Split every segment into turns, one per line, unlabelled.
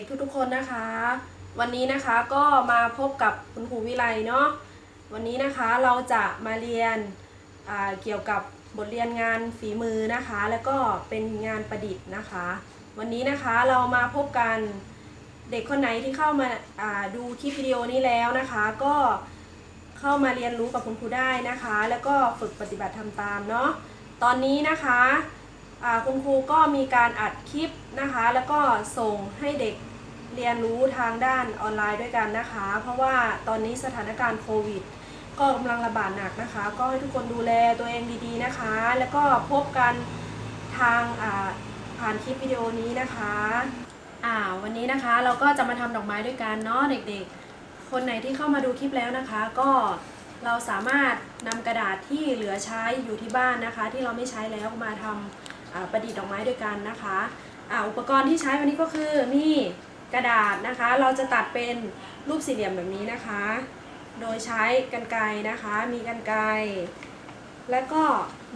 ด็กๆทุกๆคนนะคะ วันนี้นะคะก็มาพบกับคุณครูวิไลเนาะวันนี้นะคะเราจะมาเรียนเกี่ยวกับบทเรียนงานฝีมือนะคะ แล้วก็เป็นงานประดิษฐ์นะคะ วันนี้นะคะเรามาพบกันเด็กคนไหนที่เข้ามาาดูคลิปวิดีโอนี้แล้วนะคะ ก็เข้ามาเรียนรู้กับคุณครูได้นะคะ แล้วก็ฝึกปฏิบัติทำตามเนาะตอนนี้นะคะคุณครูก็มีการอัดคลิปนะคะ แล้วก็ส่งให้เด็ก เรียนรู้ทางด้านออนไลน์ด้วยกันนะคะ เพราะว่าตอนนี้สถานการณ์โควิด ก็กำลังระบาดหนักนะคะ ก็ให้ทุกคนดูแลตัวเองดีๆนะคะ แล้วก็พบกันทางผ่านคลิปวิดีโอนี้นะคะอ่าวันนี้นะคะเราก็จะมาทำดอกไม้ด้วยกันเนาะเด็กๆ คนไหนที่เข้ามาดูคลิปแล้วนะคะ ก็เราสามารถนำกระดาษที่เหลือใช้อยู่ที่บ้านนะคะ ที่เราไม่ใช้แล้วมาทำอ่าประดิษฐ์ดอกไม้ด้วยกันนะคะอ,อุปกรณ์ที่ใช้วันนี้ก็คือมี กระดาษนะคะ เราจะตัดเป็นรูปสี่เหลี่ยมแบบนี้นะคะ โดยใช้กรรไกรนะคะ มีกรรไกรและก็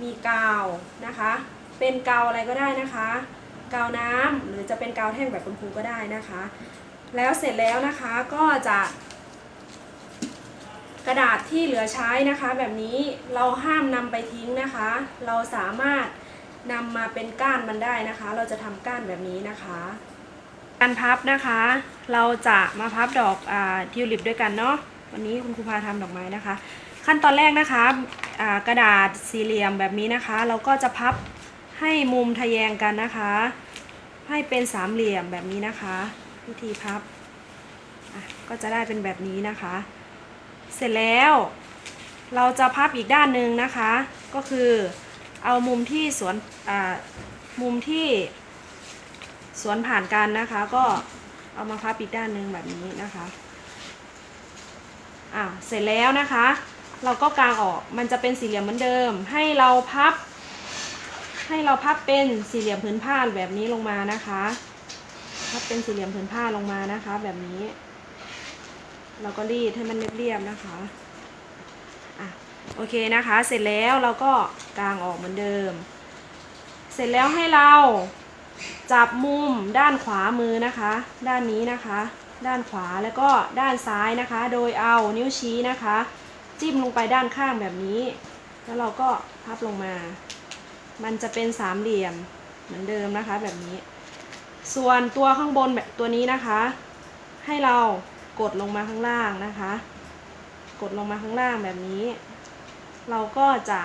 มีกาวนะคะ เป็นกาวอะไรก็ได้นะคะ กาวน้ำหรือจะเป็นกาวแท่งแบบคุณครูก็ได้นะคะ แล้วเสร็จแล้วนะคะก็จะกระดาษที่เหลือใช้นะคะแบบนี้เราห้ามนำไปทิ้งนะคะ เราสามารถนำมาเป็นก้านมันได้นะคะ เราจะทำก้านแบบนี้นะคะ การพับนะคะ เราจะมาพับดอกอทิวลิปด้วยกันเนาะวันนี้คุณครูพาทำดอกไม้นะคะ ขั้นตอนแรกนะคะกระดาษสี่เหลี่ยมแบบนี้นะคะ เราก็จะพับให้มุมทะแยงกันนะคะ ให้เป็นสามเหลี่ยมแบบนี้นะคะ วิธีพับก็จะได้เป็นแบบนี้นะคะ เสร็จแล้วเราจะพับอีกด้านหนึ่งนะคะ ก็คือเอามุมที่สวนมุมที่ สวนผ่านกันนะคะ ก็เอามาพับอีกด้านหนึ่งแบบนี้นะคะอ่าเสร็จแล้วนะคะ เราก็กางออกมันจะเป็นสี่เหลี่ยมเหมือนเดิม ให้เราพับ ให้เราพับเป็นสี่เหลี่ยมผืนผ้าแบบนี้ลงมานะคะพับเป็นสี่เหลี่ยมผืนผ้าลงมานะคะ แบบนี้ เราก็รีดให้มันเรียบๆนะคะอะโอเคนะคะ เสร็จแล้วเราก็กางออกเหมือนเดิม เสร็จแล้วให้เรา จับมุมด้านขวามือนะคะ ด้านนี้นะคะ ด้านขวาแล้วก็ด้านซ้ายนะคะ โดยเอานิ้วชี้นะคะ จิ้มลงไปด้านข้างแบบนี้ แล้วเราก็พับลงมา มันจะเป็นสามเหลี่ยมเหมือนเดิมนะคะแบบนี้ ส่วนตัวข้างบนแบบตัวนี้นะคะ ให้เรากดลงมาข้างล่างนะคะ กดลงมาข้างล่างแบบนี้ เราก็จะ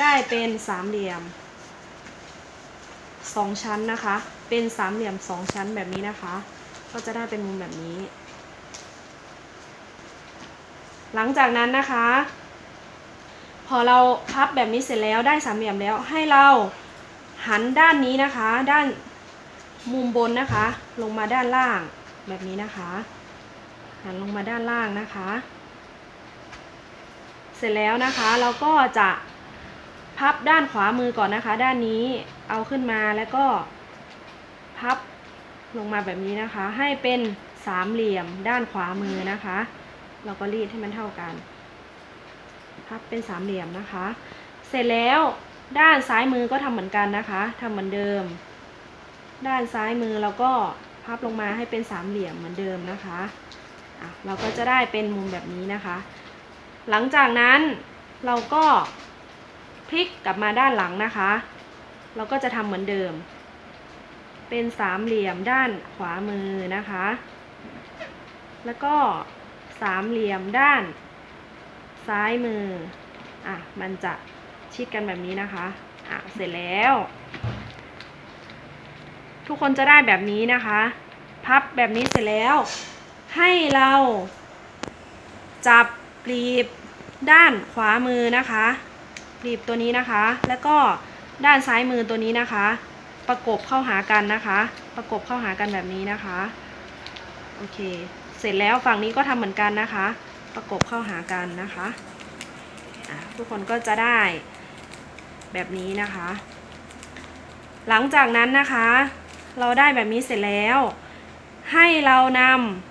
ได้เป็นสามเหลี่ยมสองชั้นนะคะ เป็นสามเหลี่ยมสองชั้นแบบนี้นะคะ ก็จะได้เป็นมุมแบบนี้ หลังจากนั้นนะคะ พอเราพับแบบนี้เสร็จแล้วได้สามเหลี่ยมแล้วให้เราหันด้านนี้นะคะ ด้านมุมบนนะคะ ลงมาด้านล่างแบบนี้นะคะ หันลงมาด้านล่างนะคะ เสร็จแล้วนะคะเราก็จะพับด้านขวามือก่อนนะคะ ด้านนี้เอาขึ้นมาแล้วก็ พับลงมาแบบนี้นะคะ ให้เป็นสามเหลี่ยมด้านขวามือนะคะ เราก็รีดให้มันเท่ากัน พับเป็นสามเหลี่ยมนะคะ เสร็จแล้วด้านซ้ายมือก็ทำเหมือนกันนะคะทำเหมือนเดิม ด้านซ้ายมือเราก็พับลงมาให้เป็นสามเหลี่ยมเหมือนเดิมนะคะะเราก็จะได้เป็นมุมแบบนี้นะคะ หลังจากนั้นเราก็พลิกกลับมาด้านหลังนะคะ เราก็จะทำเหมือนเดิม เป็นสามเหลี่ยมด้านขวามือนะคะ แล้วก็สามเหลี่ยมด้าน ซ้ายมือ อะ มันจะชิดกันแบบนี้นะคะ อะ เสร็จแล้ว ทุกคนจะได้แบบนี้นะคะ พับแบบนี้เสร็จแล้ว ให้เราจับกลีบด้านขวามือนะคะกลีบตัวนี้นะคะ แล้วก็ด้านซ้ายมือตัวนี้นะคะ ประกบเข้าหากันนะคะ ประกบเข้าหากันแบบนี้นะคะ โอเค เสร็จแล้วฝั่งนี้ก็ทำเหมือนกันนะคะ ประกบเข้าหากันนะคะอะทุกคนก็จะได้แบบนี้นะคะ หลังจากนั้นนะคะ เราได้แบบนี้เสร็จแล้ว ให้เราน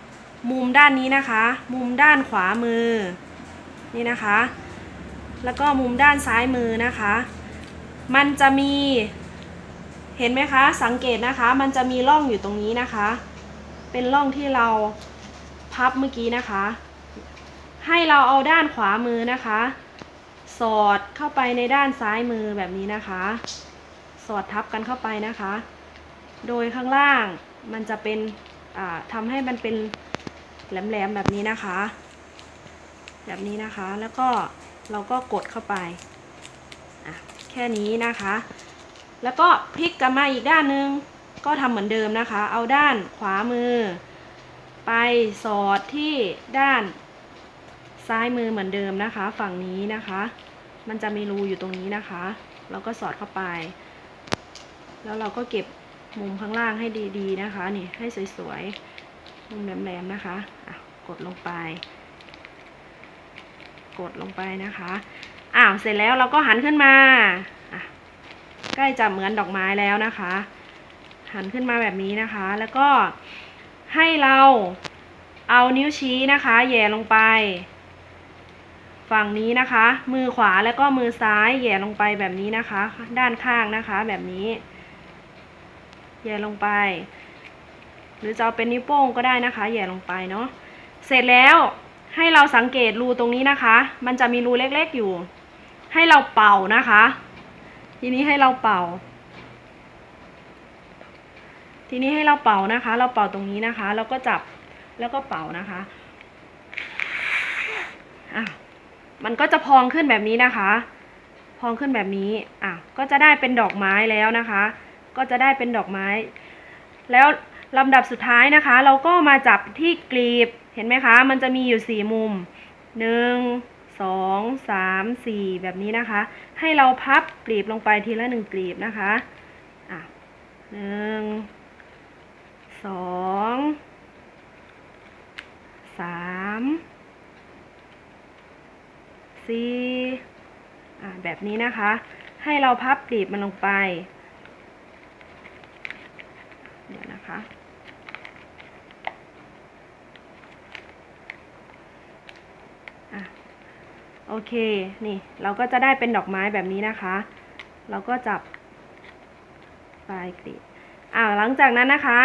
ำมุมด้านนี้นะคะ มุมด้านขวามือ นี่นะคะ แล้วก็มุมด้านซ้ายมือนะคะ มันจะมี เห็นไหมคะ สังเกตนะคะ มันจะมีร่องอยู่ตรงนี้นะคะ เป็นร่องที่เราพับเมื่อกี้นะคะ ให้เราเอาด้านขวามือนะคะ สอดเข้าไปในด้านซ้ายมือแบบนี้นะคะ สอดทับกันเข้าไปนะคะ โดยข้างล่างมันจะเป็นทำให้มันเป็นแหลมๆแบบนี้นะคะ แบบนี้นะคะแล้วก็เราก็กดเข้าไป แค่นี้นะคะ แล้วก็พลิกกลับมาอีกด้านหนึง ก็ทำเหมือนเดิมนะคะ เอาด้านขวามือ ไปสอดที่ด้าน ซ้ายมือเหมือนเดิมนะคะ ฝั่งนี้นะคะ มันจะมีรูอยู่ตรงนี้นะคะ เราก็สอดเข้าไป แล้วเราก็เก็บมุมข้างล่างให้ดีๆนะคะ นี่ให้สวยๆ มุมแหลมๆนะคะอะกดลงไป กดลงไปนะคะ อ้าว เสร็จแล้วเราก็หันขึ้นมาอะ ใกล้จะเหมือนดอกไม้แล้วนะคะ หันขึ้นมาแบบนี้นะคะ แล้วก็ให้เราเอานิ้วชี้นะคะแย่ลงไป ฝั่งนี้นะคะ มือขวาแล้วก็มือซ้ายแย่ลงไปแบบนี้นะคะ ด้านข้างนะคะแบบนี้แย่ลงไป หรือจะเอาเป็นนิ้วโป้งก็ได้นะคะแย่ลงไปเนาะเสร็จแล้วให้เราสังเกตรูตรงนี้นะคะ มันจะมีรูเล็กๆอยู่ ให้เราเป่านะคะ ทีนี้ให้เราเป่า ทีนี้ให้เราเป่านะคะ เราเป่าตรงนี้นะคะแล้วก็จับแล้วก็เป่านะคะอะมันก็จะพองขึ้นแบบนี้นะคะ พองขึ้นแบบนี้อะก็จะได้เป็นดอกไม้แล้วนะคะ ก็จะได้เป็นดอกไม้ แล้วลำดับสุดท้ายนะคะ เราก็มาจับที่กลีบเห็นไหมคะ มันจะมีอยู่สี่มุมหนึ่ง สองสามสี่แบบนี้นะคะ ให้เราพับกลีบลงไปทีละหนึ่งกลีบนะคะอะหนึ่งสองสามสี่อะแบบนี้นะคะ ให้เราพับกลีบมันลงไป เดี๋ยวนะคะอะ โอเค นี่เราก็จะได้เป็นดอกไม้แบบนี้นะคะ เราก็จับปลายกลีบอ่าหลังจากนั้นนะคะ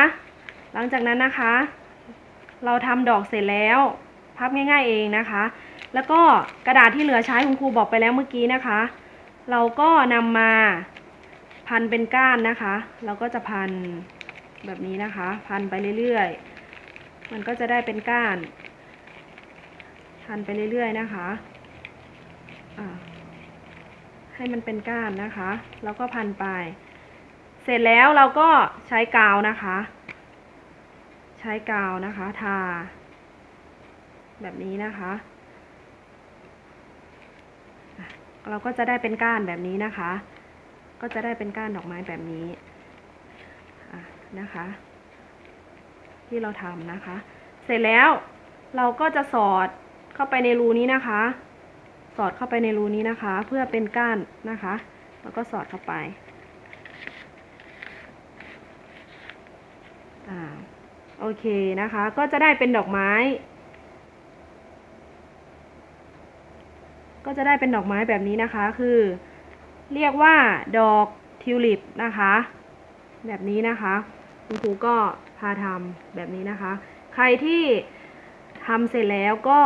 หลังจากนั้นนะคะ เราทำดอกเสร็จแล้ว พับง่าย ๆเองนะคะ แล้วก็กระดาษที่เหลือใช้คุณครูบอกไปแล้วเมื่อกี้นะคะ เราก็นำมาพันเป็นก้านนะคะ เราก็จะพันแบบนี้นะคะ พันไปเรื่อยๆ มันก็จะได้เป็นก้าน พันไปเรื่อยๆนะคะ ให้มันเป็นก้านนะคะ แล้วก็พันไป เสร็จแล้วเราก็ใช้กาวนะคะ ใช้กาวนะคะ ทา แบบนี้นะคะ เราก็จะได้เป็นก้านแบบนี้นะคะ ก็จะได้เป็นก้านดอกไม้แบบนี้นะคะ ที่เราทำนะคะ เสร็จแล้วเราก็จะสอดเข้าไปในรูนี้นะคะ สอดเข้าไปในรูนี้นะคะ เพื่อเป็นก้านนะคะ แล้วก็สอดเข้าไปอโอเคนะคะ ก็จะได้เป็นดอกไม้ ก็จะได้เป็นดอกไม้แบบนี้นะคะ คือ เรียกว่าดอกทิวลิปนะคะ แบบนี้นะคะคุณครูก็พาทำแบบนี้นะคะ ใครที่ทำเสร็จแล้วก็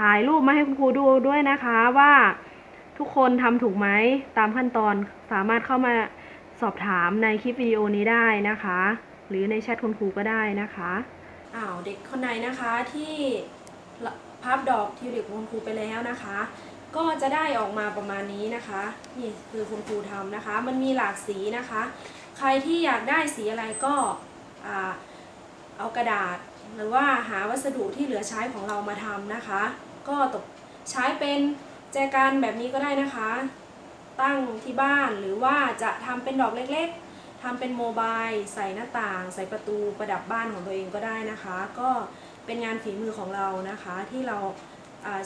ถ่ายรูปมาให้คุณครูดูด้วยนะคะว่าทุกคนทำถูกไหมตามขั้นตอนสามารถเข้ามาสอบถามในคลิปวิดีโอนี้ได้นะคะ หรือในแชทคุณครูก็ได้นะคะอ้าวเด็กคนไหนนะคะที่พับดอกทิวลิปของคุณครูไปแล้วนะคะ ก็จะได้ออกมาประมาณนี้นะคะนี่คือคุณครูทำนะคะ มันมีหลากสีนะคะ ใครที่อยากได้สีอะไรก็อเอากระดาษ หรือว่าหาวัสดุที่เหลือใช้ของเรามาทำนะคะ ก็ตกใช้เป็นแจกันแบบนี้ก็ได้นะคะ ตั้งที่บ้านหรือว่าจะทำเป็นดอกเล็กๆทำเป็นโมบายใส่หน้าต่าง ใส่ประตูประดับบ้านของตัวเองก็ได้นะคะ ก็เป็นงานฝีมือของเรานะคะ ที่เรา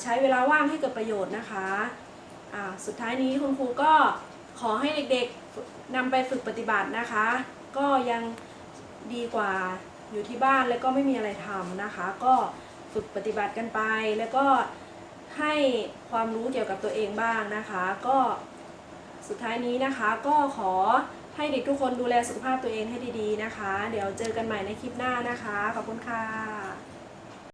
ใช้เวลาว่างให้เกิดประโยชน์นะคะสุดท้ายนี้คุณครูก็ขอให้เด็กๆนำไปฝึกปฏิบัตินะคะ ก็ยังดีกว่าอยู่ที่บ้านแล้วก็ไม่มีอะไรทำนะคะ ก็ ฝึกปฏิบัติกันไป แล้วก็ให้ความรู้เกี่ยวกับตัวเองบ้างนะคะ ก็สุดท้ายนี้นะคะก็ขอให้เด็กทุกคนดูแลสุขภาพตัวเองให้ดีๆนะคะ เดี๋ยวเจอกันใหม่ในคลิปหน้านะคะ ขอบคุณค่ะ